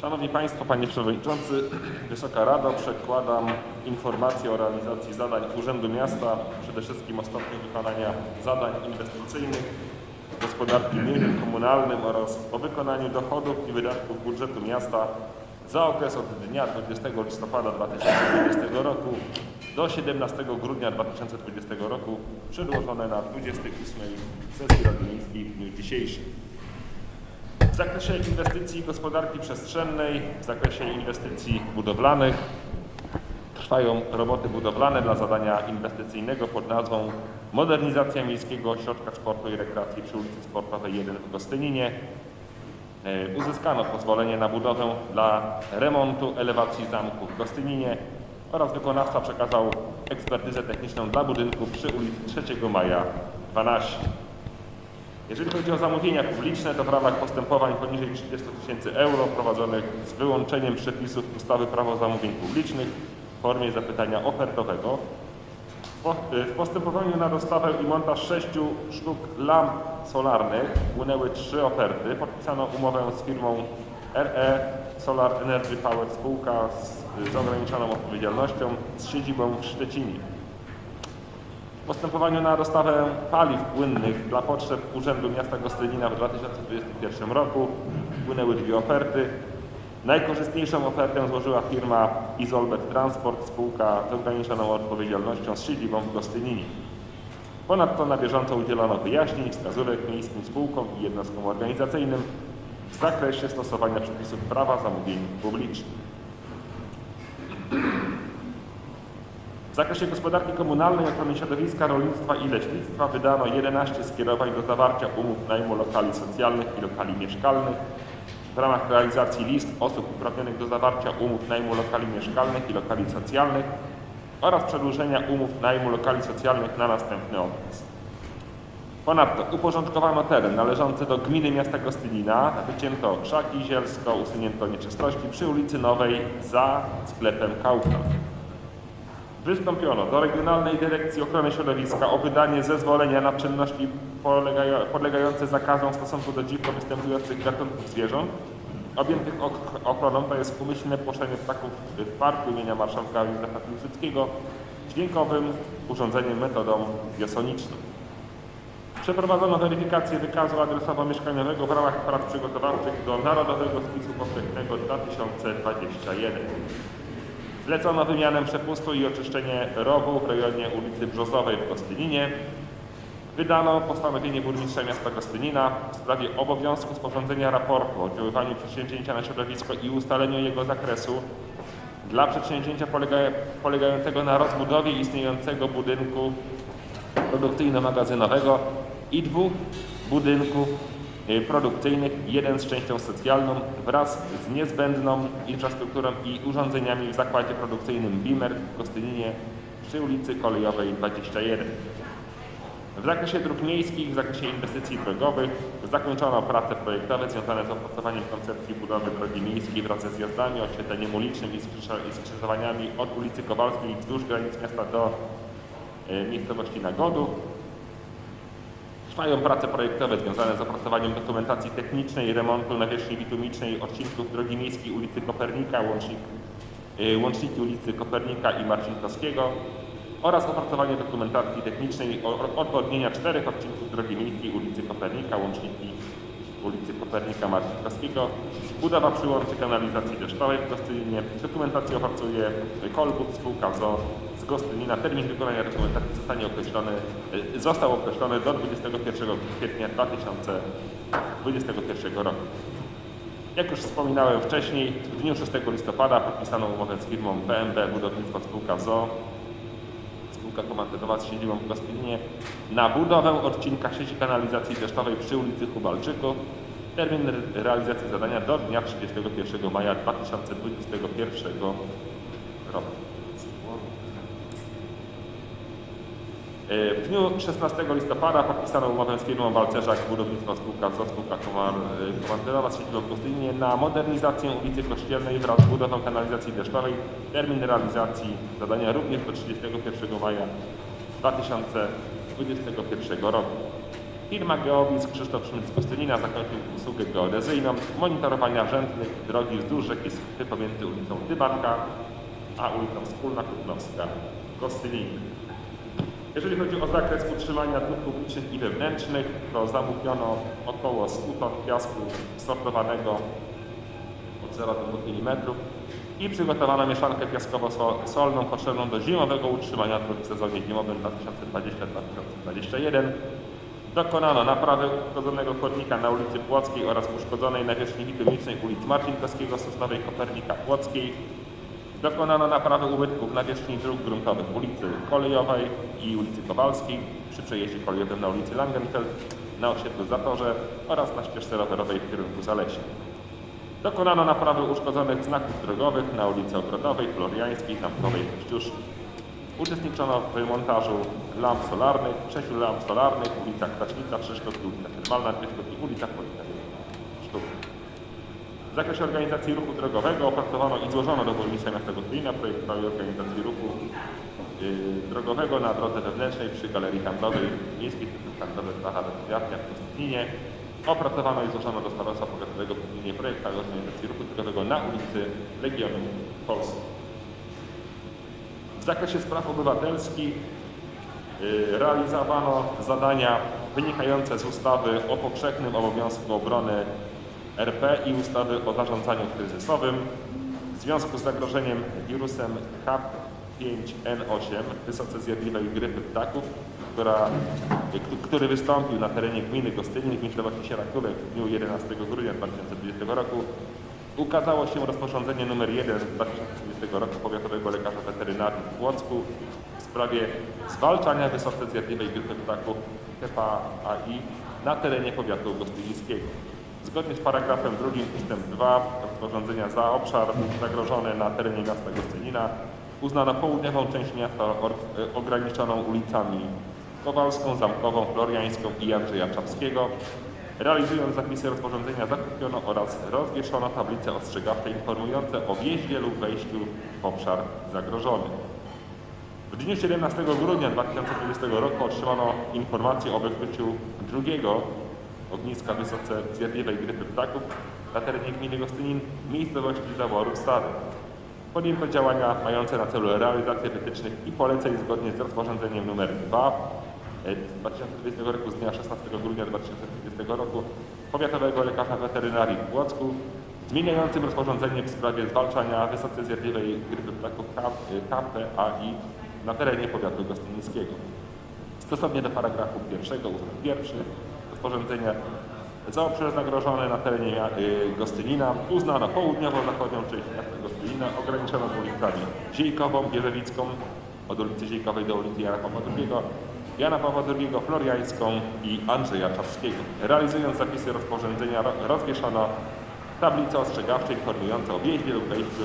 Szanowni Państwo, Panie Przewodniczący, Wysoka Rado, przekładam informację o realizacji zadań Urzędu Miasta, przede wszystkim o stopniu wykonania zadań inwestycyjnych, gospodarki gminnym, komunalnym oraz o wykonaniu dochodów i wydatków budżetu miasta za okres od dnia 20 listopada 2020 roku do 17 grudnia 2020 roku, przedłożone na 28 sesji Rady Miejskiej w dniu dzisiejszym. W zakresie inwestycji gospodarki przestrzennej, w zakresie inwestycji budowlanych trwają roboty budowlane dla zadania inwestycyjnego pod nazwą Modernizacja Miejskiego Ośrodka Sportu i Rekreacji przy ulicy Sportowej 1 w Gostyninie. E, Uzyskano pozwolenie na budowę dla remontu elewacji zamku w Gostyninie oraz wykonawca przekazał ekspertyzę techniczną dla budynku przy ulicy 3 Maja 12. Jeżeli chodzi o zamówienia publiczne, to w ramach postępowań poniżej 30 tysięcy euro prowadzonych z wyłączeniem przepisów ustawy Prawo zamówień publicznych w formie zapytania ofertowego w postępowaniu na dostawę i montaż sześciu sztuk lamp solarnych płynęły trzy oferty. Podpisano umowę z firmą RE Solar Energy Power spółka z, z ograniczoną odpowiedzialnością z siedzibą w Szczecinie. Postępowaniu na dostawę paliw płynnych dla potrzeb Urzędu Miasta Gostynina w 2021 roku wpłynęły dwie oferty. Najkorzystniejszą ofertę złożyła firma Isolbet Transport, spółka z ograniczoną odpowiedzialnością z siedzibą w Gostyninie. Ponadto na bieżąco udzielono wyjaśnień, wskazówek miejskim spółkom i jednostkom organizacyjnym w zakresie stosowania przepisów prawa zamówień publicznych. Zakresie gospodarki komunalnej, ochrony środowiska, rolnictwa i leśnictwa wydano 11 skierowań do zawarcia umów najmu lokali socjalnych i lokali mieszkalnych. W ramach realizacji list osób uprawnionych do zawarcia umów najmu lokali mieszkalnych i lokali socjalnych oraz przedłużenia umów najmu lokali socjalnych na następny okres. Ponadto uporządkowano teren należący do gminy miasta Gostynina, wycięto krzaki zielsko, usunięto nieczystości przy ulicy Nowej za sklepem Kaufland. Wystąpiono do Regionalnej Dyrekcji Ochrony Środowiska o wydanie zezwolenia na czynności podlegające zakazom w stosunku do dziko występujących gatunków zwierząt objętych ochroną, to jest umyślne płoszenie ptaków w parku imienia marszałka Józefa Piłsudskiego dźwiękowym urządzeniem metodą biosoniczną. Przeprowadzono weryfikację wykazu adresowo-mieszkaniowego w ramach prac przygotowawczych do Narodowego Spisu Powszechnego 2021. Zlecono wymianę przepustu i oczyszczenie rowu w rejonie ulicy Brzozowej w Gostyninie. Wydano postanowienie burmistrza miasta Gostynina w sprawie obowiązku sporządzenia raportu o oddziaływaniu przedsięwzięcia na środowisko i ustaleniu jego zakresu dla przedsięwzięcia polega- polegającego na rozbudowie istniejącego budynku produkcyjno-magazynowego i dwóch budynków produkcyjnych, jeden z częścią socjalną wraz z niezbędną infrastrukturą i urządzeniami w zakładzie produkcyjnym Bimer w Gostyninie przy ulicy Kolejowej 21. W zakresie dróg miejskich, w zakresie inwestycji drogowych zakończono prace projektowe związane z opracowaniem koncepcji budowy drogi miejskiej wraz ze zjazdami, oświetleniem ulicznym i skrzyżowaniami od ulicy Kowalskiej wzdłuż granic miasta do e, miejscowości Nagodów. Trwają prace projektowe związane z opracowaniem dokumentacji technicznej remontu nawierzchni bitumicznej odcinków drogi miejskiej ulicy Kopernika, łącznik, y, łączniki ulicy Kopernika i Marcinkowskiego oraz opracowanie dokumentacji technicznej odwodnienia czterech odcinków drogi miejskiej ulicy Kopernika, łączniki ulicy Kopernika Marcinkowskiego, budowa przyłączy kanalizacji deszczowej w Gostyninie, dokumentację opracuje Kolbut, spółka ZO z Gostynina. Termin wykonania dokumentacji zostanie określony, y, został określony do 21 kwietnia 2021 roku. Jak już wspominałem wcześniej, w dniu 6 listopada podpisano umowę z firmą BMB Budownictwo Spółka ZO spółka komandytowa z siedzibą w Gostyninie na budowę odcinka sieci kanalizacji deszczowej przy ulicy Hubalczyków. Termin re- realizacji zadania do dnia 31 maja 2021 roku. W dniu 16 listopada podpisano umowę z firmą Walcerzak Budownictwo Spółka ZO, spółka komar- e, z siedzibą w Gostyninie na modernizację ulicy Kościelnej wraz z budową kanalizacji deszczowej. Termin realizacji zadania również do 31 maja 2021 roku. Firma Geowiz Krzysztof Kostynina zakończył usługę geodezyjną monitorowania rzędnych drogi wzdłuż rzeki Skrypy pomiędzy ulicą Dybatka a ulicą Wspólna Kutlowska w Kostyninie. Jeżeli chodzi o zakres utrzymania dróg publicznych i wewnętrznych, to zamówiono około 100 ton piasku sortowanego od 0 do 2 mm i przygotowano mieszankę piaskowo-solną potrzebną do zimowego utrzymania dróg w sezonie zimowym 2020-2021. Dokonano naprawy uszkodzonego chodnika na ulicy Płockiej oraz uszkodzonej nawierzchni bitumicznej ulic Marcinkowskiego, Sosnowej, Kopernika, Płockiej. Dokonano naprawy ubytków na wierzchni dróg gruntowych ulicy Kolejowej i ulicy Kowalskiej przy przejeździe kolejowym na ulicy Langenfeld, na osiedlu Zatorze oraz na ścieżce rowerowej w kierunku Zalesia. Dokonano naprawy uszkodzonych znaków drogowych na ulicy Ogrodowej, Floriańskiej, Zamkowej, Kościuszki. Uczestniczono w montażu lamp solarnych, sześciu lamp solarnych, ulica Kraśnica, trzy sztuki, ulica Termalna, dwie sztuki, ulica Politechnika, sztuki. W zakresie organizacji ruchu drogowego opracowano i złożono do Burmistrza Miasta Gotwina projekt całej organizacji ruchu yy, drogowego na drodze wewnętrznej przy Galerii Handlowej Miejskiej Centrum Handlowe Zacha Kwiatnia w Kostninie. Opracowano i złożono do Starostwa Powiatowego Gotwinie projekt całej organizacji ruchu drogowego na ulicy Legionu Polski. W zakresie spraw obywatelskich y, realizowano zadania wynikające z ustawy o powszechnym obowiązku obrony RP i ustawy o zarządzaniu kryzysowym w związku z zagrożeniem wirusem H5N8 wysoce zjadliwej grypy ptaków, która, który wystąpił na terenie gminy Gostynin w miejscowości Sierakówek w dniu 11 grudnia 2020 roku ukazało się rozporządzenie nr 1 z 2020 roku Powiatowego Lekarza Weterynarii w Płocku w sprawie zwalczania wysoce zjadliwej grypy ptaków HPAI na terenie powiatu gostynińskiego. Zgodnie z paragrafem 2 ustęp 2 rozporządzenia za obszar zagrożony na terenie miasta Gostynina uznano południową część miasta e, ograniczoną ulicami Kowalską, Zamkową, Floriańską i Andrzeja Czapskiego. Realizując zapisy rozporządzenia zakupiono oraz rozwieszono tablice ostrzegawcze informujące o wjeździe lub wejściu w obszar zagrożony. W dniu 17 grudnia 2020 roku otrzymano informację o wykryciu drugiego ogniska wysoce zjadliwej grypy ptaków na terenie gminy Gostynin, miejscowości Zaworów Stary. Podjęto działania mające na celu realizację wytycznych i poleceń zgodnie z rozporządzeniem nr 2 e, 2020 roku z dnia 16 grudnia 2020 roku Powiatowego Lekarza Weterynarii w Płocku zmieniającym rozporządzenie w sprawie zwalczania wysoce zjadliwej grypy ptaków KPAI na terenie powiatu gostynińskiego. Stosownie do paragrafu pierwszego ustęp pierwszy rozporządzenia za obszar zagrożony na terenie y, Gostynina uznano południowo-zachodnią część miasta Gostynina ograniczoną ulicami Ziejkową, Bierzewicką od ulicy Ziejkowej do ulicy Jana Pawła II, Jana Pawła II, Floriańską i Andrzeja Czapskiego. Realizując zapisy rozporządzenia ro- rozwieszono tablice ostrzegawcze informujące o wjeździe lub wejściu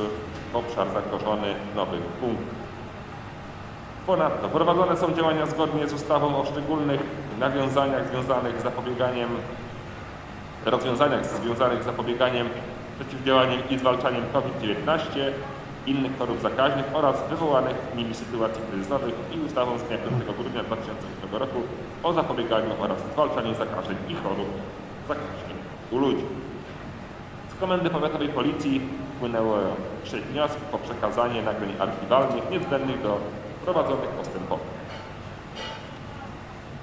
w obszar zagrożony nowych punktów. Ponadto prowadzone są działania zgodnie z ustawą o szczególnych nawiązaniach związanych z zapobieganiem, rozwiązaniach związanych z zapobieganiem, przeciwdziałaniem i zwalczaniem COVID-19, innych chorób zakaźnych oraz wywołanych nimi sytuacji kryzysowych i ustawą z dnia 5 grudnia 2008 roku o zapobieganiu oraz zwalczaniu zakażeń i chorób zakaźnych u ludzi. Z Komendy Powiatowej Policji wpłynęło sześć wniosków o przekazanie nagrań archiwalnych niezbędnych do prowadzonych postępowań.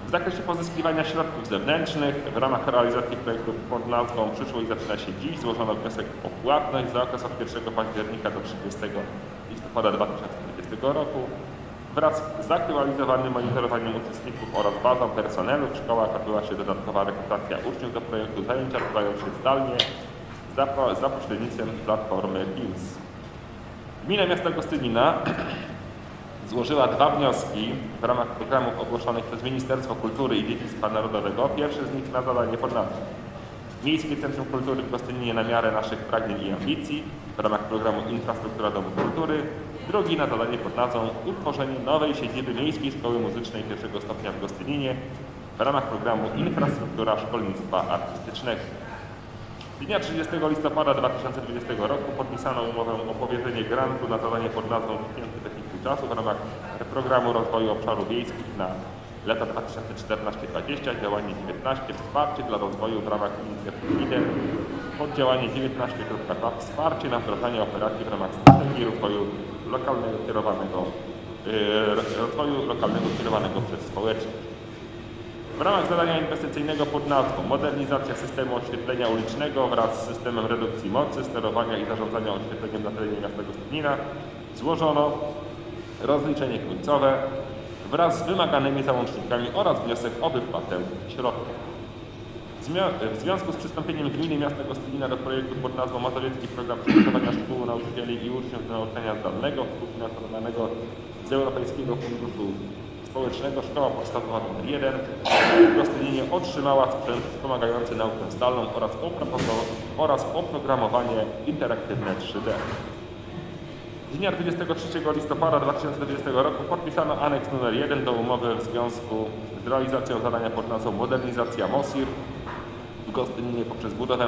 W zakresie pozyskiwania środków zewnętrznych w ramach realizacji projektu pod nazwą Przyszłość zaczyna się dziś złożono wniosek o płatność za okres od 1 października do 30 listopada 2020 roku wraz z zaktualizowanym monitorowaniem uczestników oraz bazą personelu w szkołach odbyła się dodatkowa rekrutacja uczniów do projektu. Zajęcia odbywają się zdalnie za, za pośrednictwem platformy Teams. Gmina Miasta Gostynina złożyła dwa wnioski w ramach programów ogłoszonych przez Ministerstwo Kultury i Dziedzictwa Narodowego. Pierwszy z nich na zadanie pod nazwą Miejskie Centrum Kultury w Gostyninie na miarę naszych pragnień i ambicji w ramach programu Infrastruktura Domu Kultury. Drugi na zadanie pod nazwą Utworzenie nowej siedziby Miejskiej Szkoły Muzycznej pierwszego stopnia w Gostyninie w ramach programu Infrastruktura Szkolnictwa Artystycznego. Dnia 30 listopada 2020 roku podpisano umowę o powierzenie grantu na zadanie pod nazwą Tysięcy W ramach programu rozwoju obszarów wiejskich na lata 2014-2020, działanie 19 wsparcie dla rozwoju w ramach inicjatywy IDEM, poddziałanie 19.2 wsparcie na wdrażanie operacji w ramach strategii rozwoju lokalnego kierowanego, yy, rozwoju lokalnego kierowanego przez społeczność. W ramach zadania inwestycyjnego pod nazwą Modernizacja systemu oświetlenia ulicznego wraz z systemem redukcji mocy, sterowania i zarządzania oświetleniem na terenie miasta Gostynina złożono rozliczenie końcowe wraz z wymaganymi załącznikami oraz wniosek o wypłatę środków. W związku z przystąpieniem gminy miasta Gostynina do projektu pod nazwą Mazowiecki Program Przygotowania Szkół, Nauczycieli i Uczniów do Nauczania Zdalnego współfinansowanego z Europejskiego Funduszu Społecznego Szkoła Podstawowa nr 1 w Gostyninie otrzymała sprzęt wspomagający naukę zdalną oraz oprogramowanie interaktywne 3D. Dnia 23 listopada 2020 roku podpisano aneks nr 1 do umowy w związku z realizacją zadania pod nazwą Modernizacja MOSIR w Gostyninie poprzez budowę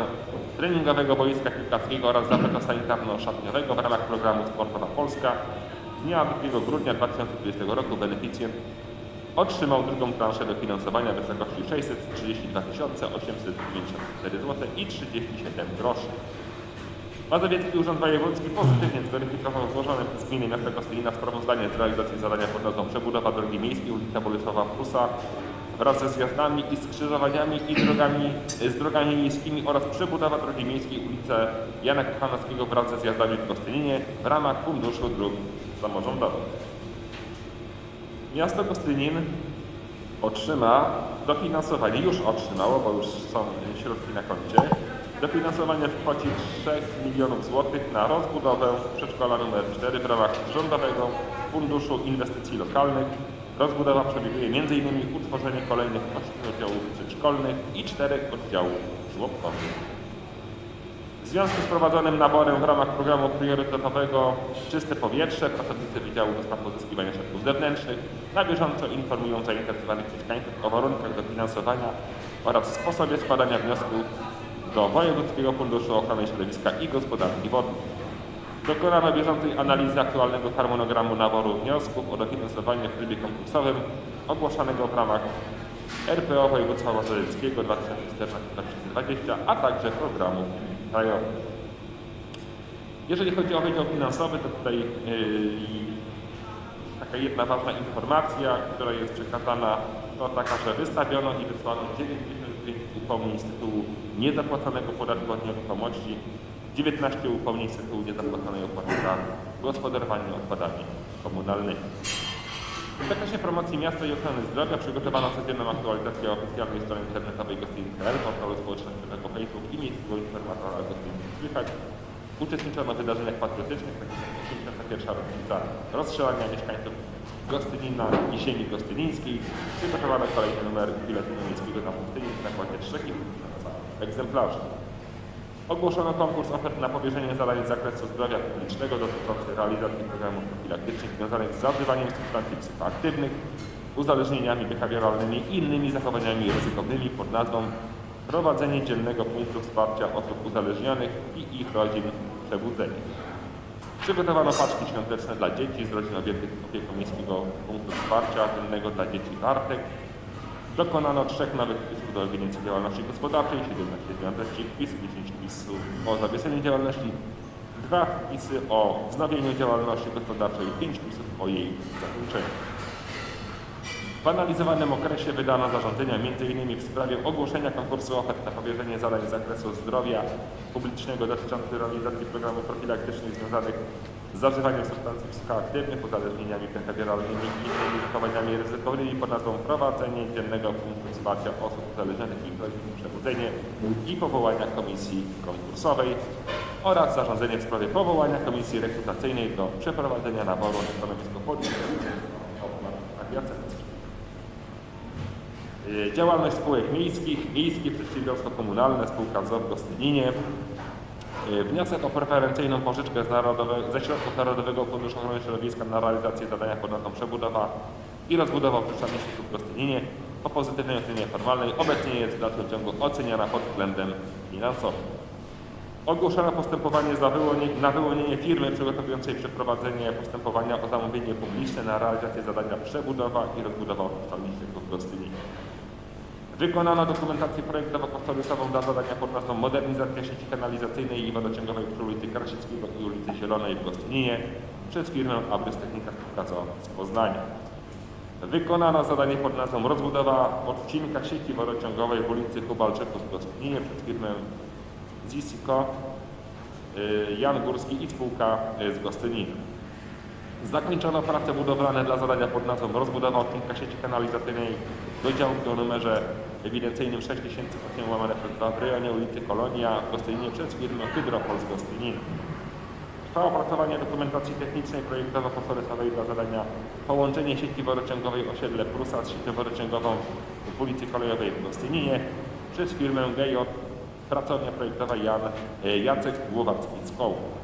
treningowego boiska piłkarskiego oraz zaplecze sanitarno-szatniowego w ramach programu Sportowa Polska. Dnia 2 grudnia 2020 roku beneficjent otrzymał drugą transzę dofinansowania w wysokości 632 894 zł i 37 groszy. Mazowiecki Urząd Wojewódzki pozytywnie zweryfikował złożone przez Gminę Miasta Kostylina sprawozdanie z realizacji zadania pod nazwą Przebudowa drogi miejskiej ulica Bolesława Prusa wraz ze zjazdami i skrzyżowaniami i drogami, z drogami miejskimi oraz przebudowa drogi miejskiej ulicy Jana Kochanowskiego wraz ze zjazdami w Kostylinie w ramach Funduszu Dróg Samorządowych. Miasto Kostynin otrzyma dofinansowanie, już otrzymało, bo już są środki na koncie, dofinansowanie w kwocie 3 milionów złotych na rozbudowę przedszkola nr 4 w ramach Rządowego Funduszu Inwestycji Lokalnych. Rozbudowa przewiduje m.in. utworzenie kolejnych 8 oddziałów przedszkolnych i 4 oddziałów żłobkowych. W związku z prowadzonym naborem w ramach programu priorytetowego Czyste Powietrze pracownicy Wydziału do Spraw Pozyskiwania Środków Zewnętrznych na bieżąco informują zainteresowanych mieszkańców o warunkach dofinansowania oraz sposobie składania wniosku do Wojewódzkiego Funduszu Ochrony Środowiska i Gospodarki Wodnej. Dokonano bieżącej analizy aktualnego harmonogramu naboru wniosków o dofinansowanie w trybie konkursowym ogłoszonego w ramach RPO Województwa Mazowieckiego 2014-2020, a także programu krajowych. Jeżeli chodzi o wydział finansowy, to tutaj yy, taka jedna ważna informacja, która jest przekazana, to taka, że wystawiono i wysłano 95 upomnień z tytułu niezapłaconego podatku od nieruchomości, 19 upomnień z tytułu niezapłaconej opłaty za gospodarowanie odpadami komunalnymi. W zakresie promocji miasta i ochrony zdrowia przygotowano codzienną aktualizację oficjalnej strony internetowej Gostin.pl, portalu społecznościowego Facebook i miejskiego informatora Gostin Słychać. Uczestniczono w wydarzeniach patriotycznych, takich jak 81. rocznica rozstrzelania mieszkańców Gostynina i ziemi gostynińskiej. Przygotowano kolejny numer biletu miejskiego na pustyni w nakładzie 3,5 tysiąca egzemplarzy. Ogłoszono konkurs ofert na powierzenie zadań z zakresu zdrowia publicznego dotyczący realizacji programów profilaktycznych związanych z zażywaniem substancji psychoaktywnych, uzależnieniami behawioralnymi i innymi zachowaniami ryzykownymi pod nazwą Prowadzenie dziennego punktu wsparcia osób uzależnionych i ich rodzin przebudzenie. Przygotowano paczki świąteczne dla dzieci z rodzin objętych opieką Miejskiego Punktu Wsparcia Dziennego dla Dzieci Wartek, Dokonano trzech nowych wpisów do ewidencji działalności gospodarczej, 17 zmian treści wpisów, 10 wpisów o zawieszeniu działalności, dwa wpisy o wznowieniu działalności gospodarczej i 5 wpisów o jej zakończeniu. W analizowanym okresie wydano zarządzenia m.in. w sprawie ogłoszenia konkursu ofert na powierzenie zadań z zakresu zdrowia publicznego dotyczących realizacji programów profilaktycznych związanych z zażywaniem substancji psychoaktywnych, uzależnieniami behawioralnymi i innymi zachowaniami ryzykownymi pod nazwą Prowadzenie Dziennego Punktu Wsparcia Osób Uzależnionych i i Przebudzenie i powołania komisji konkursowej oraz zarządzenie w sprawie powołania komisji rekrutacyjnej do przeprowadzenia naboru na stanowisko policjanta Działalność spółek miejskich, Miejskie Przedsiębiorstwo Komunalne, spółka ZOR w Gostyninie. Y, Wniosek o preferencyjną pożyczkę z narodowe, ze środków Narodowego Funduszu Ochrony Środowiska na realizację zadania pod nazwą przebudowa i rozbudowa opuszczalnych sieci w Gostyninie po pozytywnej ocenie formalnej obecnie jest w dalszym ciągu oceniana pod względem finansowym. Ogłoszono postępowanie za na wyłonienie firmy przygotowującej przeprowadzenie postępowania o zamówienie publiczne na realizację zadania przebudowa i rozbudowa oficjalniczego w Gostyninie. Wykonano dokumentację projektowo-kosztorysową dla zadania pod nazwą Modernizacja sieci kanalizacyjnej i wodociągowej przy ulicy Krasieckiego i ulicy Zielonej w Gostyninie przez firmę Abrys Technika Spółka z Poznania. Wykonano zadanie pod nazwą Rozbudowa odcinka sieci wodociągowej w ulicy Kubalczyków w Gostyninie przez firmę Zisico, y, Jan Górski i spółka y, z Gostynina. Zakończono prace budowlane dla zadania pod nazwą Rozbudowa odcinka sieci kanalizacyjnej do działki o numerze ewidencyjnym 6000 łamane przez 2 w rejonie ulicy Kolonia w Gostyninie przez firmę Hydropol z Gostynina. Trwa opracowanie dokumentacji technicznej projektowo-kosztorysowej dla zadania połączenie sieci wodociągowej osiedle Prusa z siecią wodociągową w ulicy Kolejowej w Gostyninie przez firmę GJ Pracownia Projektowa Jan, e, Jacek Głowacki z Kołu.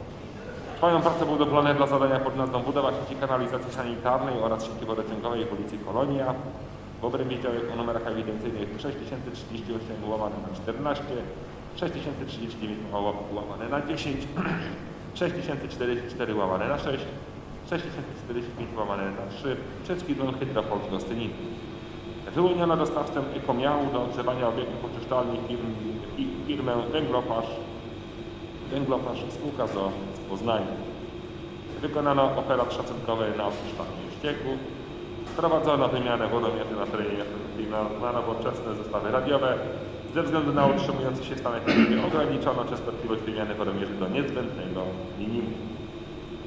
Trwają prace budowlane dla zadania pod nazwą Budowa sieci kanalizacji sanitarnej oraz sieci wodociągowej w ulicy Kolonia w obrębie działek o numerach ewidencyjnych 6038 łamane na 14, 6039 łamane na 10, 6044 łamane na 6, 6045 łamane na 3 przez firmę Hydropol z Gostynin. Wyłoniono dostawcę ekomiału do ogrzewania obiektów oczyszczalni firm, fi- firmę Węglopasz, Węglopasz spółka z Poznania. Wykonano operat szacunkowy na oczyszczalni ścieków. Wprowadzono wymianę wodomierzy na terenie na nowoczesne zestawy radiowe. Ze względu na utrzymujący się stan epidemii ograniczono częstotliwość wymiany wodomierzy do niezbędnego minimum.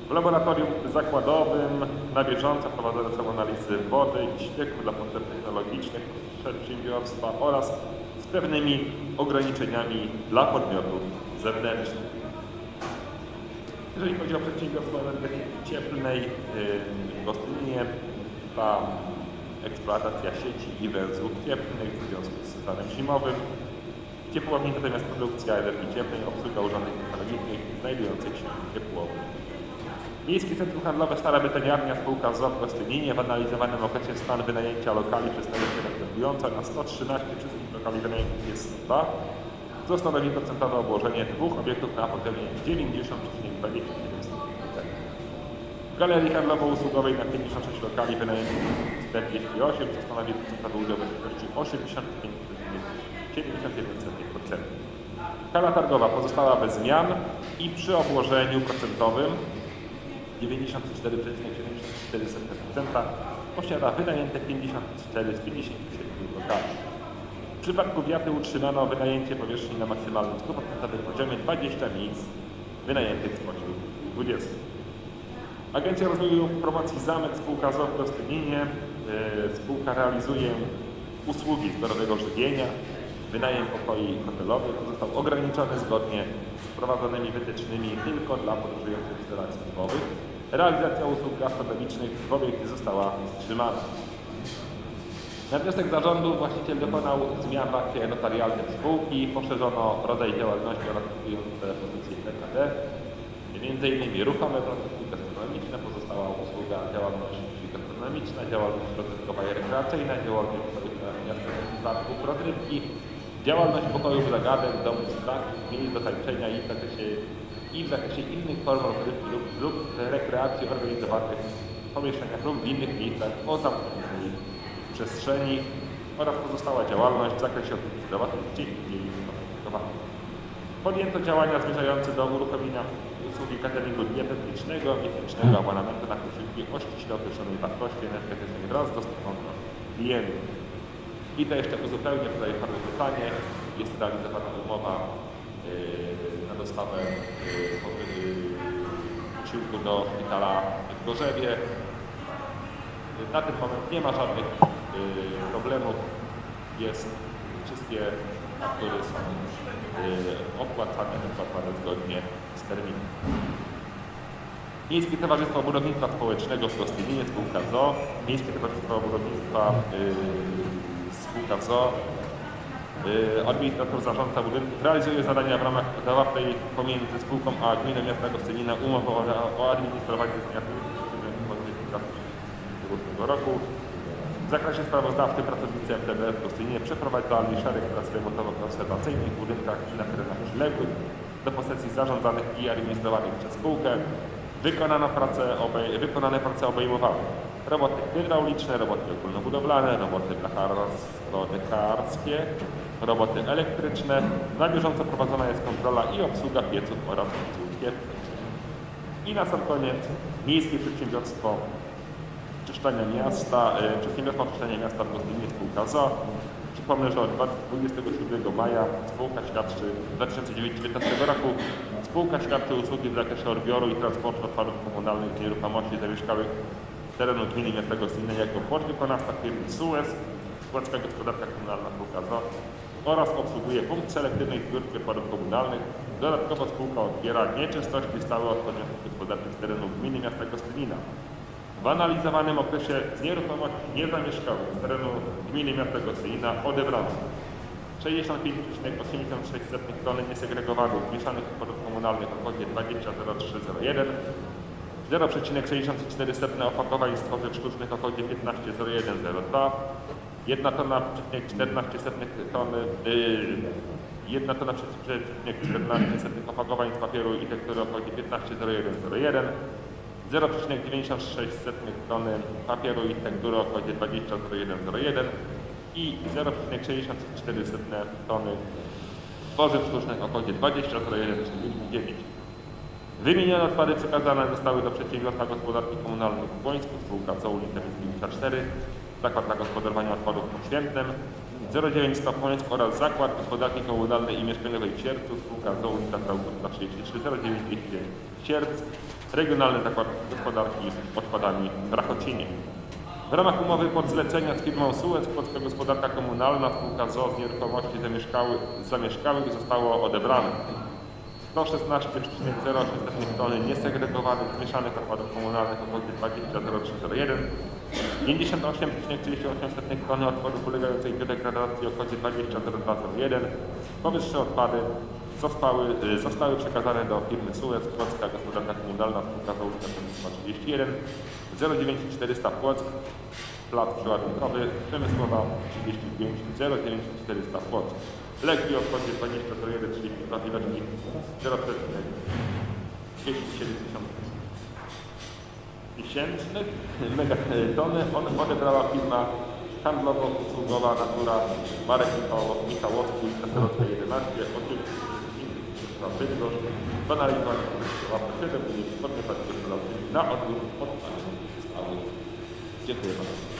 W laboratorium zakładowym na bieżąco prowadzone są analizy wody i ścieków dla potrzeb technologicznych przedsiębiorstwa oraz z pewnymi ograniczeniami dla podmiotów zewnętrznych. Jeżeli chodzi o przedsiębiorstwo energetyki cieplnej w Gostyninie, ta eksploatacja sieci i węzłów cieplnych w związku z sezonem zimowym. Ciepłowni natomiast produkcja energii cieplnej, obsługa urządzeń technologicznych znajdujących się w ciepłowni. Miejskie Centrum Handlowe Stara Betoniarnia spółka ZOP w Gostyninie w analizowanym okresie stan wynajęcia lokali przedstawia się następująco. Na 113 wszystkich lokali wynajętych jest 102, co stanowi procentowe obłożenie dwóch obiektów na poziomie 90,27%. W Galerii Handlowo-Usługowej na 56 lokali wynajętych 48, co stanowi procentowy udział w wysokości 85,71%. Skala targowa pozostała bez zmian i przy obłożeniu procentowym 94,74% posiada wynajęte 54 z 57 lokali. W przypadku wiaty utrzymano wynajęcie powierzchni na maksymalnym 100% poziomie 20 miejsc wynajętych spośród 20. Agencja Rozwoju Promocji Zamek, spółka ZOO w Gostyninie. Yy, Spółka realizuje usługi zdrowego żywienia, wynajem pokoi hotelowych został ograniczony zgodnie z wprowadzonymi wytycznymi tylko dla podróżujących z relacji służbowych. Realizacja usług gastronomicznych w została wstrzymana. Na wniosek zarządu właściciel dokonał zmian w akcie notarialnym spółki, poszerzono rodzaj działalności oraz kupujące pozycje PKD. Między innymi ruchome placówki gastronomiczne, pozostała usługa działalność gastronomiczna, działalność rozrywkowa i rekreacyjna, działalność parków, rozrywki, działalność pokojów zagadek, domów spraw, miejsc do tańczenia i w zakresie, i w zakresie innych form rozrywki lub, lub rekreacji organizowanych w pomieszczeniach lub w innych miejscach o zamkniętej przestrzeni oraz pozostała działalność w zakresie opieki zdrowotnej i opodatkowania. Podjęto działania zmierzające do uruchomienia usługi cateringu dietetycznego, miesięcznego abonamentu na posiłki o ściśle określonej wartości energetycznej wraz z dostępną dla klientów. I to jeszcze uzupełnię, tutaj padło pytanie, jest realizowana umowa yy, na dostawę yy, po- yy, posiłku do szpitala w Gorzewie. Na ten moment nie ma żadnych problemów. Jest, wszystkie faktury są yy, opłacane, opłacane zgodnie z terminem. Miejskie Towarzystwo Budownictwa Społecznego w Gostyninie, spółka ZO. Miejskie Towarzystwo Budownictwa yy, spółka ZO. Yy, administrator zarządca budynków realizuje zadania w ramach zawartej pomiędzy spółką a gminą miasta Gostynina umowy o, o administrowaniu z dnia 2008 roku. Zakresie sprawozdawczym pracownicy MTB w Gostyninie przeprowadzali szereg prac remontowo-konserwacyjnych w budynkach i na terenach przyległych. do posesji zarządzanych i administrowanych przez spółkę. Wykonano prace obej, wykonane prace obejmowały roboty hydrauliczne, roboty ogólnobudowlane, roboty blacharsko-dekarskie, roboty elektryczne. Na bieżąco prowadzona jest kontrola i obsługa pieców oraz pieców. I na sam koniec Miejskie Przedsiębiorstwo Czyszczenia Miasta, e, Przedsiębiorstwo Czyszczenia Miasta w Gostynie Spółka ZO. Przypomnę, że od 27 maja spółka świadczy, 2019 roku, spółka świadczy usługi w zakresie odbioru i transportu odpadów komunalnych z nieruchomości zamieszkałych terenu gminy miasta Gostynia jako podwykonawca firmy SUEZ, Płocka Gospodarka Komunalna Spółka ZO oraz obsługuje punkt selektywnej zbiórki odpadów komunalnych. Dodatkowo spółka odbiera nieczystości stałe odpadów gospodarczych z terenu gminy miasta Gostynina. W analizowanym okresie z nieruchomości niezamieszkałych z terenu gminy miasta Gostynina odebrano 65,86 tony niesegregowanych mieszanych odpadów komunalnych o kwocie 20,0301, 0,64 opakowań z tworzyw sztucznych o kwocie 15,0102, 1 tona przecinek 14 setnych tony, yy, 1 tona przecinek 14 setnych opakowań z papieru i tektury o kwocie 15,0101, 0,96 tony papieru i tektury o kwocie 20,0101 i 0,64 tony tworzyw sztucznych o kwocie 20,0149. Wymienione odpady przekazane zostały do przedsiębiorstwa gospodarki komunalnej w Błońsku, spółka ulica Mickiewicza 4, Zakład Zagospodarowania Odpadów pod Świętnem, 09 Stopłońsk oraz Zakład Gospodarki Komunalnej i Mieszkaniowej w Siercu, spółka Krałkowska 33, 09 Sierc, Regionalny Zakład Gospodarki Odpadami w Rachocinie. W ramach umowy podzlecenia z firmą Suez Polska Gospodarka Komunalna spółka ZO z nieruchomości zamieszkały, zamieszkałych zostało odebrane. 116,06 tony niesegregowanych zmieszanych odpadów komunalnych o kwocie 20,0301 58,38 tony odpadów ulegających biodegradacji o kwocie 20,0201 Powyższe odpady zostały, y, zostały przekazane do firmy Suez Płocka Gospodarka Komunalna Spółka Załużna 31 09400 Płock Plac Przeładunkowy Przemysłowa 35 09400 Płock. Leki o kodzie 20 32 ilości 0,570 miesięcznych megatony on odebrała firma handlowo-usługowa Natura Marek Michałowski, Kaserowska 11, 8 prędkość, banalizowanie powyższych łapy 7 i podniesienie na odwrót od Dziękuję bardzo.